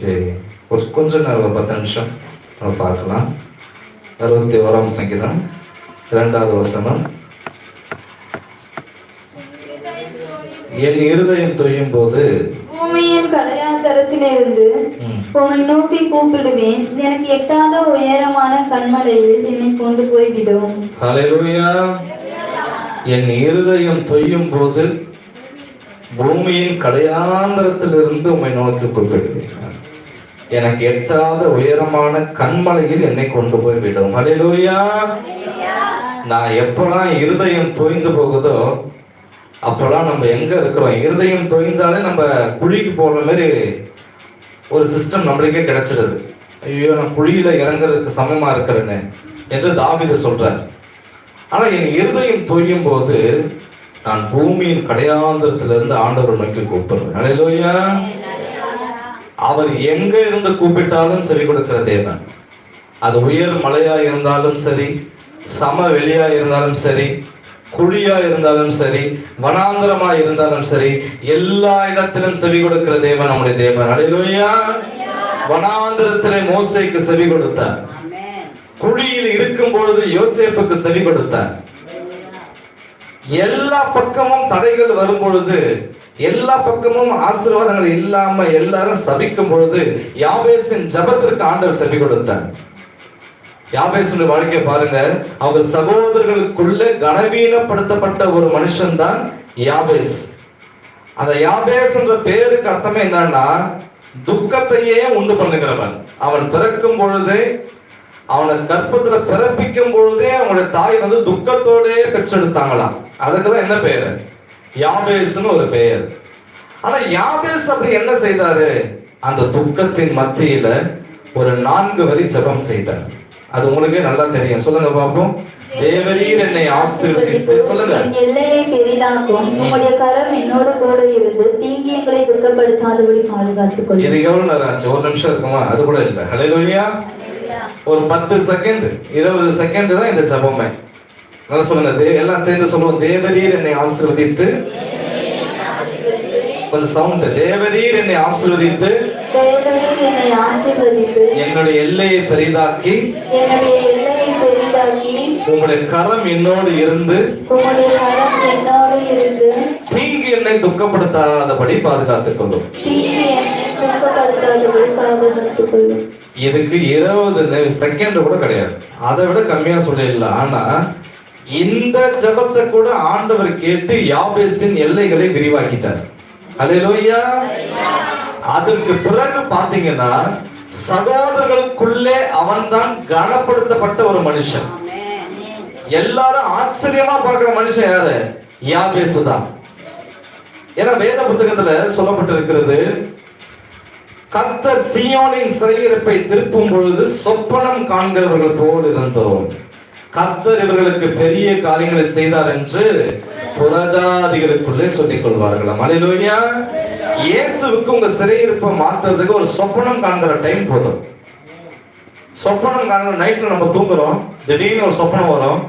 சரி. ஒரு கொஞ்ச நேரம் ஒரு பத்து நிமிஷம் நம்ம பார்க்கலாம் அறுபத்தி ஓராம் சங்கீதம் இரண்டாவது வசனம் என் இருதயம் தொய்யும் போது பூமியின் கடையாந்தரத்திலிருந்து ம், உம்மை நோக்கி கூப்பிடுவேன். எனக்கு எட்டாத உயரமான கண்மலையில் என்னை கொண்டு போய்விடும். ஹalleluya. என் இருதயம் தொய்யும் போது பூமியின் கடையாந்தரத்திலிருந்து உம்மை நோக்கி கூப்பிடுவேன். எனக்கு எட்டாத உயரமான கண்மலையில் என்னை கொண்டு போய் விடும் அலையிலூயா நான் எப்பெல்லாம் இருதயம் தொய்ந்து போகுதோ அப்பெல்லாம் நம்ம எங்க இருக்கிறோம்? இருதயம் தொய்ந்தாலே நம்ம குழிக்கு போற மாதிரி ஒரு சிஸ்டம் நம்மளுக்கே கிடைச்சிடுது. ஐயோ நான் குழியில இறங்குறதுக்கு சமமா இருக்கிறேன்னு என்று தாவித சொல்றார். ஆனா என் இருதயம் தொய்யும் போது நான் பூமியின் கடையாந்திரத்திலிருந்து ஆண்டவர் நோக்கி கூப்பிடுறேன். ஹalleluya. அவர் எங்க இருந்து கூப்பிட்டாலும் செவி கொடுக்கிற தேவன். அது உயர் மலையா இருந்தாலும் சரி சம வெளியா இருந்தாலும் சரி குழியா இருந்தாலும் சரி வனாந்திரமா இருந்தாலும் சரி எல்லா இடத்திலும் செவி கொடுக்கிற தேவன் நம்முடைய தேவன். அலையிலோயா வனாந்திரத்திலே மோசைக்கு செவி கொடுத்தார். குழியில் இருக்கும் பொழுது யோசேப்புக்கு செவி கொடுத்தார். எல்லா பக்கமும் தடைகள் வரும் பொழுது எல்லா பக்கமும் ஆசீர்வாதங்கள் இல்லாம எல்லாரும் சபிக்கும் பொழுது யாபேசின் ஜபத்திற்கு ஆண்டவர் சபி கொடுத்தார். யாபேசுடைய வாழ்க்கையை பாருங்க அவர் சகோதரர்களுக்குள்ள கனவீனப்படுத்தப்பட்ட ஒரு மனுஷன் தான் யாபேஸ். அந்த யாபேஸ் என்ற பேருக்கு அர்த்தமே என்னன்னா துக்கத்தையே உண்டு பண்ணுகிறவன். அவன் பிறக்கும் பொழுதே அவனை கற்பத்துல பிறப்பிக்கும் பொழுதே அவனுடைய தாய் வந்து துக்கத்தோடே பெற்றெடுத்தாங்களாம். அதுக்குதான் என்ன பெயர் யாபேஸ்னு ஒரு பெயர். ஆனா யாபேஸ் அப்படி என்ன செய்தாரு? அந்த துக்கத்தின் மத்தியில ஒரு நான்கு வரி ஜெபம் செய்தார். அது உங்களுக்கே நல்லா தெரியும். சொல்லுங்க பாப்போம். தேவரீர் என்னை ஆசீர்வதித்து. சொல்லுங்க. எல்லையை பெரிதாக்கும் உம்முடைய கரம் என்னோடு கூட இருந்து தீங்கி எங்களை துக்கப்படுத்தாதபடி பாதுகாத்துக் கொள்ளும். இது எவ்வளவு நேரம் ஆச்சு? ஒரு நிமிஷம் இருக்குமா? அது கூட இல்ல. ஹalleluya ஒரு பத்து செகண்ட் இருபது செகண்ட் தான் இந்த ஜெபமே. நல்லா சொல்லுங்க தே- எல்லாம் சேர்ந்து சொல்லுவோம் தேவரீர் என்னை ஆசீர்வதித்து. கொஞ்சம் சவுண்ட் தேவரீர் என்னை ஆசீர்வதித்து. என்னுடைய எல்லையை பெரிதாக்கி. உங்களுடைய கரம் என்னோடு இருந்து. தீங்கி என்னை துக்கப்படுத்தாதபடி பாதுகாத்துக் கொள்ளும். இதுக்கு இருபது செகண்ட் கூட கிடையாது. அதை விட கம்மியா சொல்லிடலாம். ஆனா இந்த ஜெபத்தை கூட ஆண்டவர் கேட்டு யாபேசின் எல்லைகளை விரிவாக்கிட்டார். அலையிலோயா அதற்கு பிறகு பாத்தீங்கன்னா சகோதரர்களுக்குள்ளே அவன்தான் கனப்படுத்தப்பட்ட ஒரு மனுஷன். எல்லாரும் ஆச்சரியமா பார்க்கிற மனுஷன் யாரு? யாபேசு தான். ஏன்னா வேத புத்தகத்துல சொல்லப்பட்டிருக்கிறது கத்த சியோனின் சிறையிருப்பை திருப்பும் பொழுது சொப்பனம் காண்கிறவர்கள் போல் இருந்தோம். கர்த்தர் இவர்களுக்கு பெரிய காரியங்களை செய்தார் என்று புரஜாதிகளுக்குள்ளே சொல்லிக் கொள்வார்கள் அலையிலோயா. இயேசுவுக்கு உங்க சிறையிருப்பை மாத்துறதுக்கு ஒரு சொப்பனம் காண்கிற டைம் போதும். சொப்பனம் காணுற நைட்ல நம்ம தூங்குறோம். திடீர்னு ஒரு சொப்பனம் வரும்.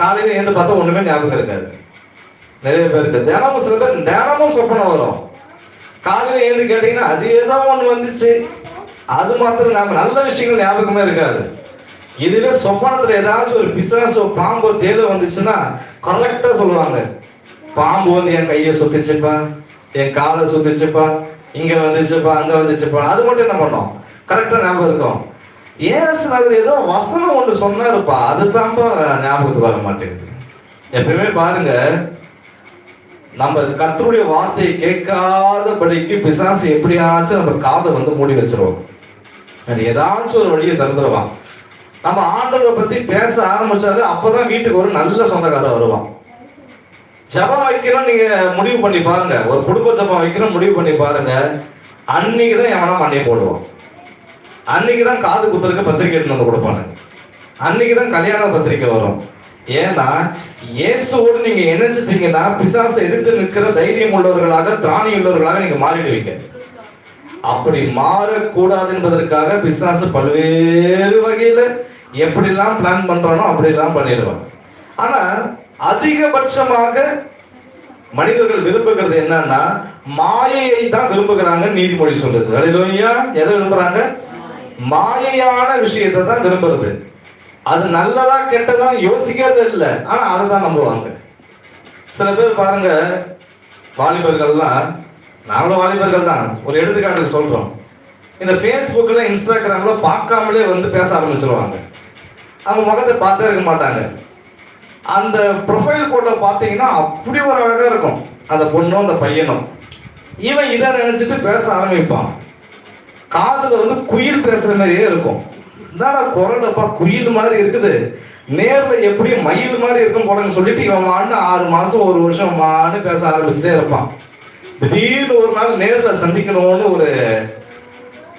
காலையில எழுந்து பார்த்தா ஒண்ணுமே ஞாபகம் இருக்காது. நிறைய பேருக்கு தினமும் சில பேர் தினமும் சொப்பனம் வரும். காலையில எழுந்து கேட்டீங்கன்னா அதே தான் ஒண்ணு வந்துச்சு. அது மாத்திரம் நாம நல்ல விஷயங்கள் ஞாபகமே இருக்காது. இதுவே சொப்பனத்துல ஏதாச்சும் ஒரு பிசாசோ பாம்போ தேவை வந்துச்சுன்னா கரெக்டா சொல்லுவாங்க. பாம்பு வந்து என் கையை சுத்திச்சுப்பா என் காலை சுத்திச்சுப்பா இங்க வந்துச்சுப்பா அங்க வந்துச்சுப்பா. அது மட்டும் என்ன பண்ணோம்? கரெக்டா ஞாபகம் இருக்கும். ஏசு நகர் ஏதோ வசனம் ஒன்று சொன்னாருப்பா. அதுதான்ப்பா ஞாபகத்துக்கு வர மாட்டேங்குது. எப்பயுமே பாருங்க நம்ம கத்தருடைய வார்த்தையை கேட்காதபடிக்கு பிசாசு எப்படியாச்சும் நம்ம காதை வந்து மூடி வச்சிருவோம். அது ஏதாச்சும் ஒரு வழியை திறந்துருவான். நம்ம ஆண்டவரை பத்தி பேச ஆரம்பிச்சாலே அப்பதான் வீட்டுக்கு ஒரு நல்ல சொந்தக்காரர் வருவான். ஜெபம் வைக்கணும் நீங்க முடிவு பண்ணி பாருங்க. ஒரு குடும்ப ஜெபம் வைக்கணும் முடிவு பண்ணி பாருங்க. அன்னைக்கு தான் எவனா மண்டையை போடுவான். அன்னைக்கு தான் காது குத்துறதுக்கு பத்திரிக்கை எடுத்து வந்து கொடுப்பானுங்க அன்னைக்கு தான் கல்யாண பத்திரிக்கை வரும். ஏன்னா இயேசுவோடு நீங்க இணைச்சிட்டீங்கன்னா பிசாசை எதிர்த்து நிற்கிற தைரியம் உள்ளவர்களாக திராணி உள்ளவர்களாக நீங்க மாறிடுவீங்க. அப்படி மாறக்கூடாது என்பதற்காக பிசாசு பல்வேறு வகையில எப்படிலாம் பிளான் பண்ணுறானோ அப்படிலாம் பண்ணிடுவாங்க. ஆனால் அதிகபட்சமாக மனிதர்கள் விரும்புகிறது என்னன்னா மாயையை தான் விரும்புகிறாங்க நீதிமொழி சொல்றது. அல்லையா எதை விரும்புறாங்க? மாயையான விஷயத்தை தான் விரும்புறது. அது நல்லதா கெட்டதான் யோசிக்கிறது இல்லை. ஆனா அதை தான் நம்புவாங்க. சில பேர் பாருங்க வாலிபர்கள்லாம் நாங்களும் வாலிபர்கள் தான். ஒரு எடுத்துக்காட்டுக்கு சொல்றோம். இந்த ஃபேஸ்புக்கில் இன்ஸ்டாகிராமில் பார்க்காமலே வந்து பேச ஆரம்பிச்சிருவாங்க. அவங்க முகத்தை பார்த்தே இருக்க மாட்டாங்க. அந்த ப்ரொஃபைல் ஃபோட்டோ பார்த்தீங்கன்னா அப்படி ஒரு அழகாக இருக்கும். அந்த பொண்ணும் அந்த பையனும். இவன் இதை நினச்சிட்டு பேச ஆரம்பிப்பான். காதில் வந்து குயில் பேசுகிற மாதிரியே இருக்கும். என்னடா குரலப்பா குயில் மாதிரி இருக்குது. நேரில் எப்படி மயில் மாதிரி இருக்கும் போலன்னு சொல்லிட்டு இவன் மான்னு ஆறு மாதம் ஒரு வருஷம் மான்னு பேச ஆரம்பிச்சுட்டே இருப்பான். திடீர்னு ஒரு நாள் நேரில் சந்திக்கணும்னு ஒரு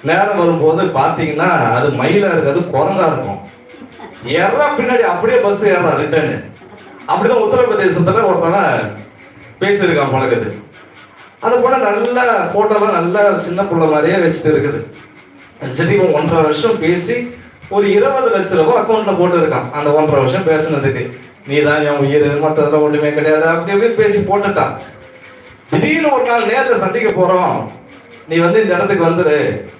நேரம் வரும்போது பார்த்தீங்கன்னா அது மயிலாக இருக்காது குரங்கா இருக்கும். ஏறா பின்னாடி அப்படியே பஸ் ஏறா ரிட்டர்னு அப்படிதான் உத்தரப்பிரதேசத்துல ஒருத்தவன் பேசியிருக்கான் பழக்கத்து அந்த பொண்ணு நல்ல போட்டோலாம் நல்ல சின்ன புள்ள மாதிரியே வச்சுட்டு இருக்குது. வச்சுட்டு இவன் ஒன்றரை வருஷம் பேசி ஒரு இருபது லட்ச ரூபாய் அக்கௌண்ட்ல போட்டு இருக்கான் அந்த ஒன்றரை வருஷம் பேசுனதுக்கு. நீ தான் என் உயிர் மற்றதெல்லாம் ஒண்ணுமே கிடையாது. அப்படி இப்படின்னு பேசி போட்டுட்டான். திடீர்னு ஒரு நாள் நேரில் சந்திக்க போறோம். நீ வந்து இந்த இடத்துக்கு வந்துரு.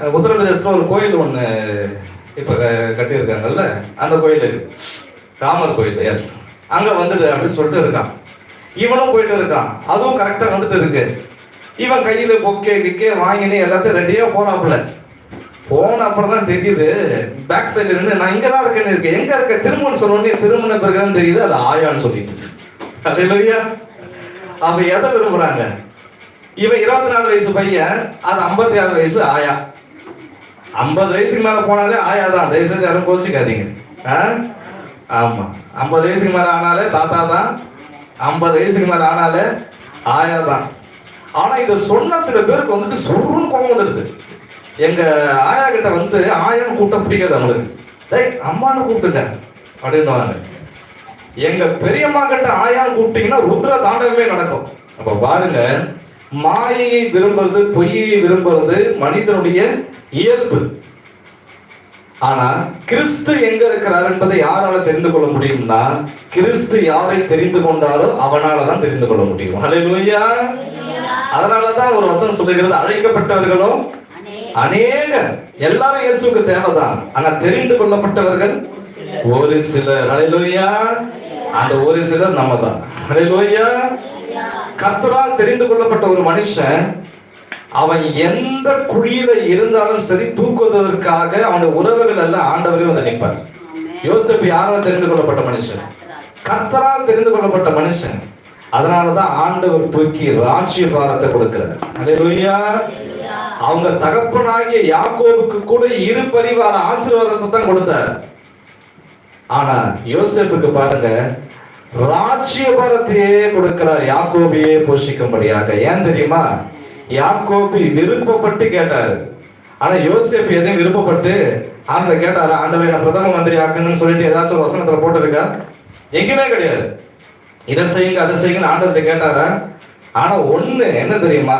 அஹ் உத்தரப்பிரதேசத்துல ஒரு கோயில் ஒன்று இப்போ கட்டியிருக்காங்கல்ல அந்த கோயிலுக்கு ராமர் கோயில் எஸ் அங்கே வந்துடு அப்படின்னு சொல்லிட்டு இருக்கான். இவனும் போயிட்டு இருக்கான். அதுவும் கரெக்டாக வந்துட்டு இருக்கு. இவன் கையில் பொக்கே கிக்கே வாங்கினு எல்லாத்தையும் ரெடியாக போனாப்புல போன அப்புறம் தான் தெரியுது பேக் சைடு நின்று நான் இங்கே தான் இருக்கேன்னு இருக்கேன் எங்கே இருக்க? திருமணம் சொன்னோடனே திருமண பிறகுதான் தெரியுது அது ஆயான்னு சொல்லிட்டு அது இல்லையா அவன் எதை விரும்புகிறாங்க இவன் இருபத்தி நாலு வயசு பையன் அது ஐம்பத்தி ஆறு வயசு ஆயா. ஐம்பது வயசுக்கு மேல போனாலே ஆயா தான் தயவு செஞ்சு யாரும் கோச்சிக்காதீங்க. ஆ? ஆமா. ஐம்பது வயசுக்கு மேல ஆனாலே தாத்தா தான். ஐம்பது வயசுக்கு மேல ஆனாலே ஆயா தான். ஆனா இதை சொன்ன சில பேருக்கு வந்துட்டு சொருன்னு கோவம் வந்துடுது. எங்க ஆயா கிட்ட வந்து ஆயான்னு கூப்பிட்ட பிடிக்காது அவங்களுக்கு. டேய் அம்மான்னு கூப்பிடுங்க. அப்படின்னுவாங்க எங்க பெரியம்மா கிட்ட ஆயான்னு கூப்பிட்டீங்கன்னா ருத்ர தாண்டவமே நடக்கும். அப்ப பாருங்க மாயையை விரும்புறது பொய்யை விரும்புறது மனிதனுடைய இயல்பு. ஆனா கிறிஸ்து எங்க இருக்கிறார் என்பதை யாரால தெரிந்து கொள்ள முடியும்னா கிறிஸ்து யாரை தெரிந்து கொண்டாரோ அவனாலதான் தெரிந்து கொள்ள முடியும். ஹalleluya அதனாலதான் ஒரு வசனம் சொல்லுகிறது அழைக்கப்பட்டவர்களும் அநேக எல்லாரும் இயேசுவுக்கு தேவைதான். ஆனா தெரிந்து கொள்ளப்பட்டவர்கள் ஒரு சிலர். அலையா அந்த ஒரு சிலர் நம்ம தான் கர்த்தரால் தெரிந்து கொள்ளப்பட்ட ஒரு மனுஷன் அவன் எந்த குழியில இருந்தாலும் சரி தூக்குவதற்காக அவனுடைய உறவுகள் எல்லாம் ஆண்டவரையும் வந்து நிற்பார். யோசேப்பு யாரால் தெரிந்து கொள்ளப்பட்ட மனுஷன்? கர்த்தரால் தெரிந்து கொள்ளப்பட்ட மனுஷன். அதனாலதான் ஆண்டவர் தூக்கி ராஜ்ய பாரத்தை கொடுக்கிறார். அல்லேலூயா அவங்க தகப்பனாகிய யாக்கோபுக்கு கூட இரு பரிவார ஆசீர்வாதத்தை தான் கொடுத்தார். ஆனா யோசேப்புக்கு பாருங்க ராஜ்யபாரத்தையே கொடுக்கிறார் யாக்கோபையே போஷிக்கும்படியாக. ஏன் தெரியுமா? யாக்கோபு விருப்பப்பட்டு கேட்டாரு. ஆனா யோசேப்பு எதையும் விருப்பப்பட்டு ஆண்ட கேட்டாரா? ஆண்டவை நான் பிரதம மந்திரி ஆக்குங்கன்னு சொல்லிட்டு ஏதாச்சும் ஒரு வசனத்துல போட்டிருக்கா? எங்கேயுமே கிடையாது. இதை செய்யுங்க அதை செய்யுங்க ஆண்டவர்கிட்ட கேட்டாரா? ஆனா ஒண்ணு என்ன தெரியுமா?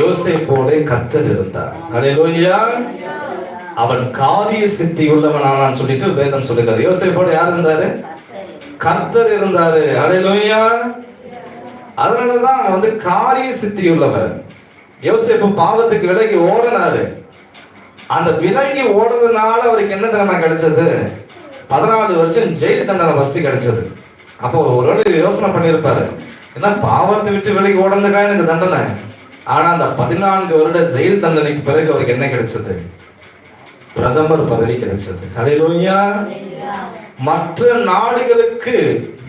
யோசேப்போட கத்தர் இருந்தார். ஹalleluya. அவன் காரிய சித்தி உள்ளவனானான்னு சொல்லிட்டு வேதம் சொல்லுகிறது. யோசேப்போட யார் இருந்தாரு? கர்த்தர் இருந்தாரு. அலையிலோயா அதனாலதான் வந்து காரிய சித்தி உள்ளவர் யோசிப்பு பாவத்துக்கு விலகி ஓடினாரு. அந்த விலகி ஓடுறதுனால அவருக்கு என்ன தண்டனை கிடைச்சது? பதினாலு வருஷம் ஜெயில் தண்டனை ஃபர்ஸ்ட் கிடைச்சது. அப்போ ஒருவேளை யோசனை பண்ணியிருப்பாரு. என்ன பாவத்தை விட்டு விலகி ஓடுறதுக்காக எனக்கு தண்டனை? ஆனா அந்த பதினான்கு வருட ஜெயில் தண்டனைக்கு பிறகு அவருக்கு என்ன கிடைச்சது? பிரதமர் பதவி கிடைச்சது. ஹalleluya. மற்ற நாடுகளுக்கு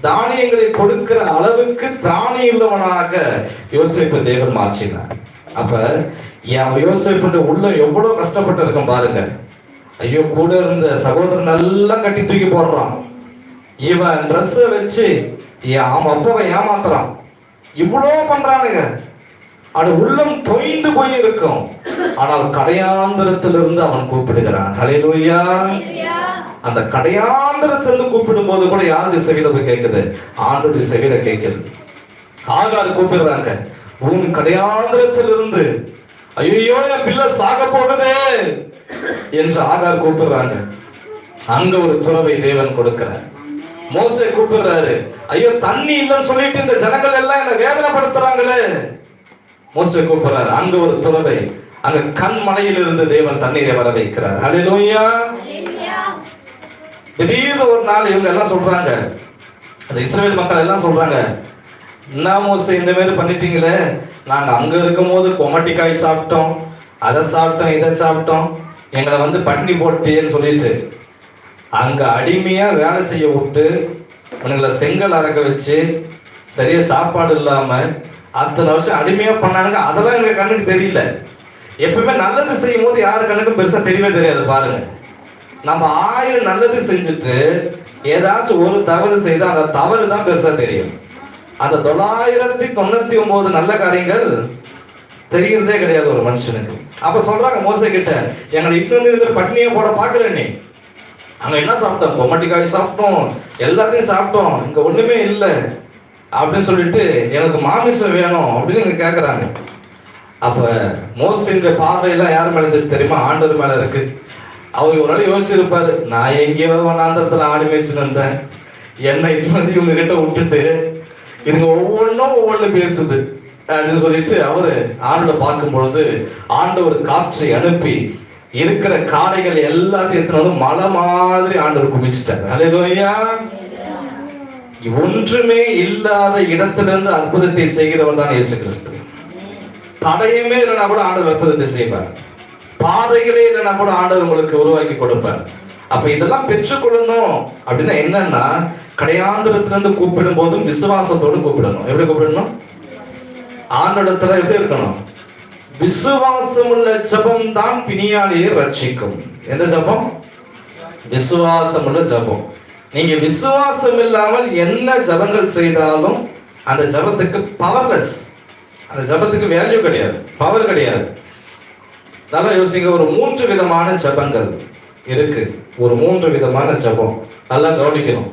தானியங்களை கொடுக்கிற அளவுக்கு திராணி உள்ளவனாக யோசிப்பு தேவன் மாற்றினார். அப்ப என் உள்ள எவ்வளவு கஷ்டப்பட்டு இருக்கும் பாருங்க. ஐயோ கூட இருந்த சகோதரன் நல்லா கட்டி தூக்கி போடுறான். இவன் ட்ரெஸ் வச்சு அவன் அப்பாவை ஏமாத்துறான். இவ்வளோ பண்றானுங்க. அது உள்ளம் தொய்ந்து போய் இருக்கும் ஆனால் கடையாந்திரத்திலிருந்து அவன் கூப்பிடுகிறான். ஹalleluya அந்த கடையாந்திரத்திலிருந்து கூப்பிடும் போது கூட யாருடைய செவியில போய் கேட்குது ஆண்டுடைய செவியில கேட்குது ஆகார் கூப்பிடுறாங்க. உன் கடையாந்திரத்திலிருந்து. ஐயோ என் பிள்ளை சாக போகுதே என்று ஆகார் கூப்பிடுறாங்க. அங்க ஒரு துறவை தேவன் கொடுக்கிறார். மோசே கூப்பிடுறாரு. ஐயோ தண்ணி இல்லைன்னு சொல்லிட்டு இந்த ஜனங்கள் எல்லாம் என்ன வேதனைப்படுத்துறாங்களே. மோசே கூப்பிடுறாரு. அங்க ஒரு துறவை அங்க கண் மலையில் இருந்து தேவன் தண்ணீரை வர வைக்கிறார் ஹalleluya. திடீர்னு ஒரு நாள் இவங்க எல்லாம் சொல்றாங்க. அந்த இஸ்ரவேல் மக்கள் எல்லாம் சொல்றாங்க. என்ன மோசே இந்த மாதிரி பண்ணிட்டீங்களே? நாங்க அங்க இருக்கும்போது கொமட்டிக்காய் சாப்பிட்டோம். அதை சாப்பிட்டோம் இதை சாப்பிட்டோம். எங்களை வந்து பட்டினி போட்டேன்னு சொல்லிட்டு அங்க அடிமையா வேலை செய்ய விட்டு உங்களை செங்கல் அறக்க வச்சு சரியா சாப்பாடு இல்லாம அத்தனை வருஷம் அடிமையா பண்ணானுங்க அதெல்லாம் எங்க கண்ணுக்கு தெரியல. எப்பவுமே நல்லது செய்யும் போது யாரு கண்ணுக்கும் பெருசா தெரியவே தெரியாது பாருங்க. நம்ம ஆயிரம் நல்லது செஞ்சுட்டு ஏதாச்சும் ஒரு தவறு செய்தால் அந்த தவறு தான் பெருசா தெரியும். அந்த தொள்ளாயிரத்தி தொண்ணூத்தி ஒன்பது நல்ல காரியங்கள் தெரிகிறதே கிடையாது ஒரு மனுஷனுக்கு. அப்ப சொல்றாங்க மோசை கிட்ட எங்களை இன்னும் இருக்கிற பட்னியை போட பாக்குறேன் நீ. அங்க என்ன சாப்பிட்டோம்? கொமட்டிக்காய் சாப்பிட்டோம் எல்லாத்தையும் சாப்பிட்டோம் இங்க ஒண்ணுமே இல்லை. அப்படின்னு சொல்லிட்டு எனக்கு மாமிசம் வேணும் அப்படின்னு எனக்கு கேட்குறாங்க அப்போ மோசின்ற பார்வையெல்லாம் யார் மேலே இருந்துச்சு தெரியுமா? ஆண்டவர் மேலே இருக்கு. அவர் ஒரு நாள் யோசிச்சிருப்பாரு. நான் எங்கேயோ வனாந்திரத்துல ஆடி மேய்ச்சிட்டு வந்தேன். என்னை இப்ப வந்து இவங்க கிட்ட விட்டுட்டு இதுங்க ஒவ்வொன்றும் ஒவ்வொன்று பேசுது. அப்படின்னு சொல்லிட்டு அவரு ஆண்டோட பார்க்கும் பொழுது ஆண்டவர் காற்றை அனுப்பி இருக்கிற காடைகள் எல்லாத்தையும் எடுத்துனாலும் மழை மலை மாதிரி ஆண்டவர் குவிச்சிட்டார். அலையா ஒன்றுமே இல்லாத இடத்திலிருந்து அற்புதத்தை செய்கிறவர் தான் இயேசு கிறிஸ்து. தடையுமே இல்லைனா கூட ஆண்டவர் அற்புதத்தை செய்வார். பாதைகளே இல்லைன்னா கூட ஆண்டவர் உங்களுக்கு உருவாக்கி கொடுப்பார். அப்ப இதெல்லாம் பெற்றுக்கொள்ளணும் அப்படின்னா என்னன்னா கடையாந்திரத்திலிருந்து கூப்பிடும் போதும் விசுவாசத்தோடு கூப்பிடணும். எப்படி கூப்பிடணும்? ஆண்டோடத்துல எப்படி இருக்கணும்? விசுவாசம் உள்ள ஜபம் தான் பிணியாளியை ரட்சிக்கும். எந்த ஜபம்? விசுவாசம் உள்ள ஜபம். நீங்க விசுவாசம் இல்லாமல் என்ன ஜபங்கள் செய்தாலும் அந்த ஜபத்துக்கு பவர்லெஸ் அந்த ஜபத்துக்கு வேல்யூ கிடையாது. பவர் கிடையாது. நல்லா யோசிங்க ஒரு மூன்று விதமான ஜபங்கள் இருக்கு. ஒரு மூன்று விதமான ஜபம். நல்லா கவனிக்கணும்.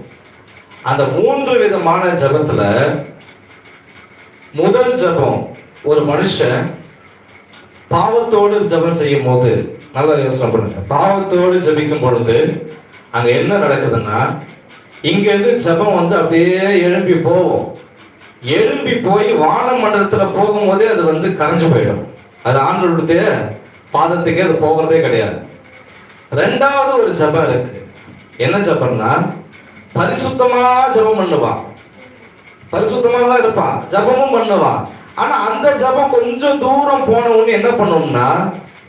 அந்த மூன்று விதமான ஜபத்துல முதல் ஜபம் ஒரு மனுஷன் பாவத்தோடு ஜெபம் செய்யும் போது நல்லா யோசனை பண்ணுங்க. பாவத்தோடு ஜபிக்கும் பொழுது அங்க என்ன நடக்குதுன்னா இங்க இருந்து ஜெபம் வந்து அப்படியே எழும்பி போகும். எழும்பி போய் வான மண்டலத்தில் போகும்போதே அது வந்து கரைஞ்சு போயிடும். அது ஆண்டோடைய பாதத்துக்கே அது போகிறதே கிடையாது. ரெண்டாவது ஒரு ஜெபம் இருக்கு. என்ன ஜபம்னா பரிசுத்தமா ஜெபம் பண்ணுவான். பரிசுத்தமா தான் இருப்பான். ஜபமும் பண்ணுவான். ஆனா அந்த ஜபம் கொஞ்சம் தூரம் போன என்ன பண்ணோம்னா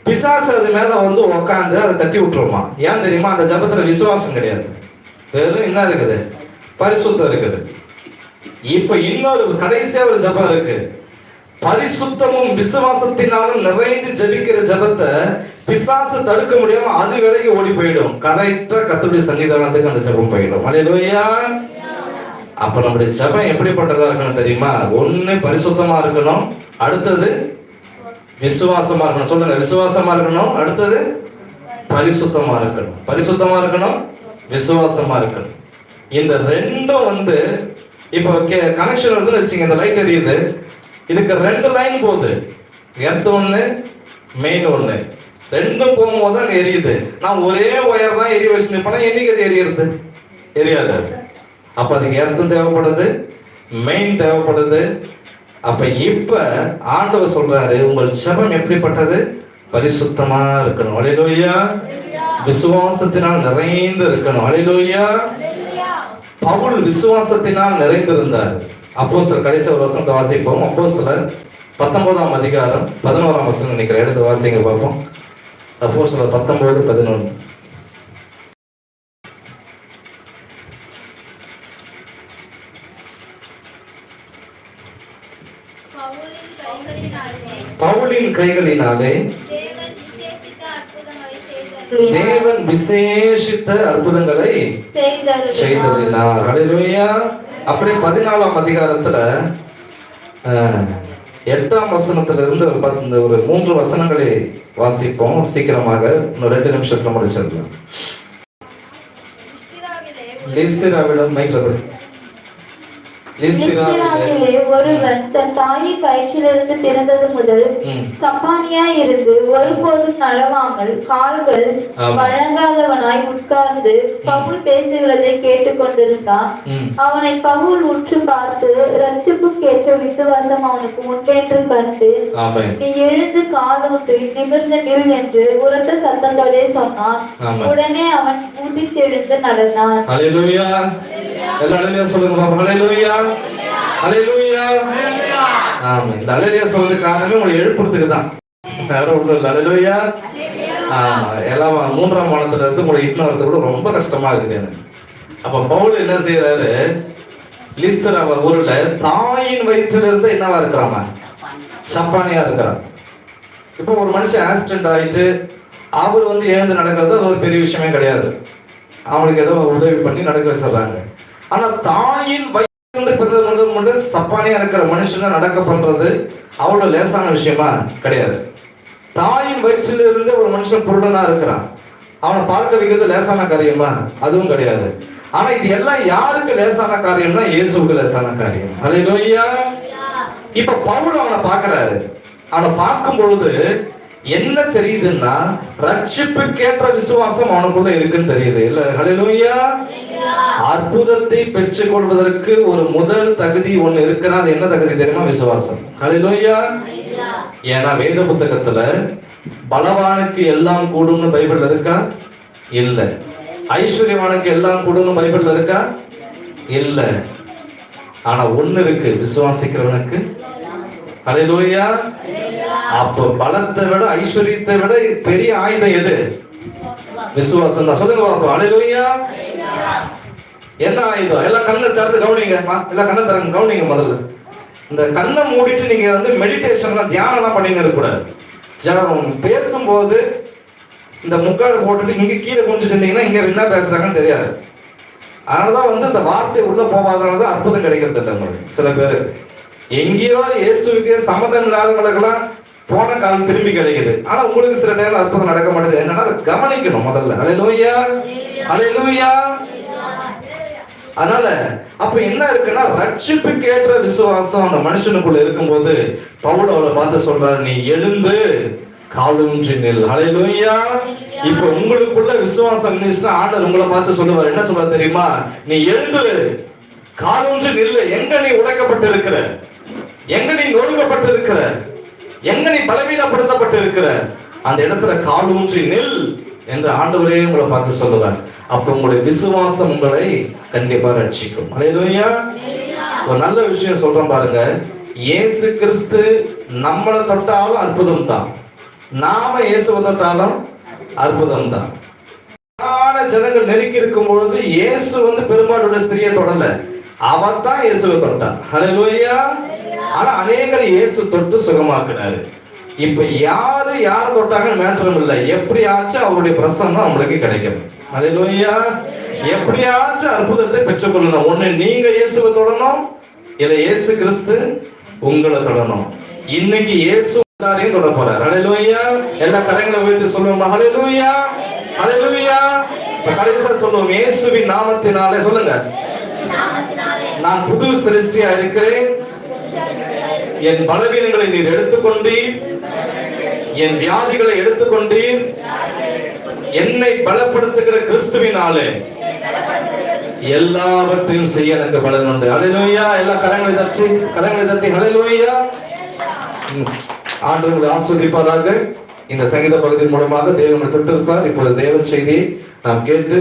பிசாசு அது மேல வந்து உக்காந்து அதை தட்டி விட்டுருமா? ஏன் தெரியுமா? அந்த ஜபத்துல விசுவாசம் கிடையாது. வெறும் என்ன இருக்குது. பரிசுத்தம் இருக்குது. இப்ப இன்னொரு கடைசியா ஒரு ஜபம் இருக்கு. பரிசுத்தமும் விசுவாசத்தினாலும் நிறைந்து ஜெபிக்கிற ஜபத்தை பிசாசு தடுக்க முடியாம அது விலகி ஓடி போயிடும். கரெக்டா கத்துடைய சன்னிதானத்துக்கு அந்த ஜபம் போயிடும். அலையிலோயா அப்ப நம்முடைய ஜெபம் எப்படிப்பட்டதா இருக்கணும் தெரியுமா? ஒண்ணு பரிசுத்தமா இருக்கணும். அடுத்தது விசுவாசமா இருக்கணும். சொல்லுங்க விசுவாசமா இருக்கணும். அடுத்தது பரிசுத்தமா இருக்கணும். பரிசுத்தமா இருக்கணும் விசுவாசமா இருக்கணும். இந்த ரெண்டும் வந்து இப்போ கனெக்ஷன் வருதுன்னு வச்சுங்க இந்த லைட் எரியுது இதுக்கு ரெண்டு லைன் போகுது. எர்த் ஒன்று மெயின் ஒன்று ரெண்டும் போகும்போது தான் எரியுது. நான் ஒரே ஒயர் தான் எரிய வச்சு நிற்பேன் என்னைக்கு அது எரியுறது? எரியாது. அப்போ அதுக்கு எர்த்தும் தேவைப்படுது மெயின் தேவைப்படுது அப்ப இப்ப ஆண்டவர் சொல்றாரு உங்கள் செபம் எப்படிப்பட்டது? பரிசுத்தமா இருக்கணும். அலையிலோயா விசுவாசத்தினால் நிறைந்து இருக்கணும். அலையிலோயா பவுல் விசுவாசத்தினால் நிறைந்திருந்தார். அப்போஸ்தலர் கடைசி ஒரு வசனத்தை வாசிப்போம். அப்போஸ்தலர் பத்தொன்பதாம் அதிகாரம் பதினோராம் வசனம் நினைக்கிறேன். எடுத்து வாசிங்க பார்ப்போம். அப்போஸ்தலர் பத்தொன்பது பதினொன்று. பவுலின் கைகளினாலே தேவன் விசேஷித்த அற்புதங்களை ஹalleluya. அப்படியே பதினாலாம் அதிகாரத்துல எட்டாம் வசனத்துல இருந்து ஒரு பத்து ஒரு மூன்று வசனங்களை வாசிப்போம். சீக்கிரமாக இன்னும் ரெண்டு நிமிஷத்துல முடிச்சிடலாம். லீஸ்திராவிடம் மைக்ல லிஸ்திராவிலே ஒருவன் தன் தாயின் வயிற்றிலிருந்து பிறந்தது முதல் ம். சப்பானியாய் இருந்து ஒருபோதும் நடவாமல் கால்கள். வழங்காதவனாய் உட்கார்ந்து பவுல் பேசுகிறதை கேட்டுக்கொண்டிருந்தான். அவனை பவுல் உற்று பார்த்து ரட்சிப்புக்கேற்ற விசுவாசம் அவனுக்கு உண்டென்று கண்டு நீ எழுந்து காலூன்றி நிமிர்ந்து நில் என்று உரத்த சத்தத்தோடே சொன்னான். உடனே அவன் உதித்தெழுந்து நடந்தான் எல்லாருமே எல்லா சொல்லுங்க பாப்போம். ஹalleluya. ஹalleluya. ஆமா இந்த ஹalleluya சொல்றது காரணமே உங்களை எழுப்புறதுக்கு தான். வேற ஒண்ணும் இல்லை. ஹalleluya. எல்லாம் மூன்றாம் வானத்துல இருந்து உங்களை இட்டு வரது கூட ரொம்ப கஷ்டமா இருக்குது எனக்கு. அப்ப பவுல் என்ன செய்யறாரு லிஸ்தர் அவர் ஊர்ல தாயின் வயிற்றுல இருந்து என்னவா இருக்கிறாமா சப்பானியா இருக்கிறான் இப்போ ஒரு மனுஷன் ஆக்சிடென்ட் ஆயிட்டு அவர் வந்து எழுந்து நடக்கிறது அது ஒரு பெரிய விஷயமே கிடையாது. அவங்களுக்கு ஏதோ உதவி பண்ணி நடக்க வச்சிடுறாங்க ஆனா தாயின் வயிற்றிலிருந்து பிறந்த முதல் சப்பானியா இருக்கிற மனுஷனை நடக்க பண்றது அவ்வளவு லேசான விஷயமா கிடையாது. தாயின் வயிற்றிலிருந்து ஒரு மனுஷன் குருடனா இருக்கிறான். அவனை பார்க்க வைக்கிறது லேசான காரியமா? அதுவும் கிடையாது. ஆனா இது எல்லாம் யாருக்கு லேசான காரியம்னா இயேசுவுக்கு லேசான காரியம். ஹalleluya இப்ப பவுல் அவனை பார்க்கறாரு. அவனை பார்க்கும் பொழுது என்ன தெரியுதுன்னா ரட்சிப்புக்கேற்ற விசுவாசம் அவனுக்குள்ள இருக்குன்னு தெரியுது. இல்ல ஹalleluya. அற்புதத்தை பெற்றுக் கொள்வதற்கு ஒரு முதல் தகுதி ஒண்ணு இருக்குன்னா அது என்ன தகுதி தெரியுமா? விசுவாசம். ஹalleluya. ஏன்னா வேத புத்தகத்துல பலவானுக்கு எல்லாம் கூடும்னு பைபிள் இருக்கா? இல்ல. ஐஸ்வர்யவானுக்கு எல்லாம் கூடும்னு பைபிள் இருக்கா? இல்ல. ஆனா ஒண்ணு இருக்கு. விசுவாசிக்கிறவனுக்கு. ஹalleluya. அப்ப பலத்தை விட ஐஸ்வர்யத்தை விட பெரிய ஆயுதம் எது? விசுவாசம் தான் சொல்லுங்க பாப்போம். ஹalleluya என்ன ஆயுதம்? எல்லாம் கண்ணை திறந்து கவனிங்க. எல்லாம் கண்ணை திறந்து கவனிங்க முதல்ல. இந்த கண்ணை மூடிட்டு நீங்க வந்து மெடிடேஷன்லாம் தியானம்லாம் பண்ணின்னு இருக்கக்கூடாது. ஜபம். பேசும்போது இந்த முக்காடு போட்டுட்டு இங்க கீழே குனிஞ்சிட்டு இருந்தீங்கன்னா இங்க என்ன பேசுறாங்கன்னு தெரியாது. அதனாலதான் வந்து இந்த வார்த்தை உள்ள போகாதனால தான் அற்புதம் கிடைக்கிறது இல்லை உங்களுக்கு. சில பேருக்கு எங்கேயோ இயேசுவுக்கு சம்மதம் இல்லாதவங்களுக்கெல்லாம் போன காலம் திரும்பி கிடைக்குது. ஆனா உங்களுக்கு சில நேரம் அற்புதம் நடக்க மாட்டேங்குது. என்னன்னா அதை கவனிக்கணும் முதல்ல. அலையிலூயா அலையிலூயா அதனால அப்ப என்ன இருக்குன்னா ரட்சிப்பு கேட்ட விசுவாசம் அந்த மனுஷனுக்குள்ள இருக்கும்போது பவுல் அவளை பார்த்து சொல்றாரு நீ எழுந்து காலூன்றி நில். ஹalleluya. இப்ப உங்களுக்குள்ள விசுவாசம் இருந்துச்சுன்னா ஆண்டர் உங்களை பார்த்து சொல்லுவார். என்ன சொல்றாரு தெரியுமா? நீ எழுந்து காலூன்றி நில்லு. எங்க நீ உடைக்கப்பட்டு இருக்கிற எங்க நீ நொறுக்கப்பட்டு இருக்கிற எங்க நீ பலவீனப்படுத்தப்பட்டு இருக்கிற அந்த இடத்துல கால் ஊன்றி நெல் என்று ஆண்டவரே உங்களை பார்த்து சொல்லுவார். அப்ப உங்களுடைய விசுவாசம் உங்களை கண்டிப்பா ரட்சிக்கும். அலையா ஒரு நல்ல விஷயம் சொல்றேன் பாருங்க. இயேசு கிறிஸ்து நம்மளை தொட்டாலும் அற்புதம் தான். நாம இயேசுவை தொட்டாலும் அற்புதம் தான். ஜனங்கள் நெருக்கி இருக்கும் பொழுது இயேசு வந்து பெரும்பாலுடைய ஸ்திரியை தொடல. அவன் தான் இயேசுவை தொட்டான். ஹalleluya. ஆனா அநேகர் இயேசு தொட்டு சுகமாக்குனாரு. இப்ப யாரு யார தொட்டாங்கன்னு மேட்டரும் இல்லை எப்படியாச்சும் அவருடைய பிரசன்னம் நம்மளுக்கு கிடைக்கும் ஹalleluya. எப்படியாச்சும் அற்புதத்தை பெற்றுக்கொள்ளணும். ஒண்ணு நீங்க இயேசுவை தொடணும் இல்ல இயேசு கிறிஸ்து உங்களை தொடணும். இன்னைக்கு இயேசு எல்லாரையும் தொட போறார். ஹalleluya. எல்லா கரங்களை உயர்த்தி சொல்லுவோம்? ஹalleluya. ஹalleluya. கடைசியா சொல்லுவோம். இயேசுவின் நாமத்தினாலே சொல்லுங்க. நான் புது சிருஷ்டியா இருக்கிறேன். என் பலவீனங்களை நீர் எடுத்துக்கொண்டீர். என் வியாதிகளை எடுத்துக்கொண்டீர். என்னை பலப்படுத்துகிற கிறிஸ்துவினாலே எல்லாவற்றையும் செய்ய எனக்கு பலன் உண்டு. ஹalleluya எல்லா கரங்களை தட்டி கரங்களை தட்டி ஹalleluya ஆண்டு உங்களை ஆஸ்வதிப்பாராக இந்த சங்கீத பகுதியின் மூலமாக தேவனை தொட்டிருப்பார். இப்போது தேவன் செய்தியை நாம் கேட்டு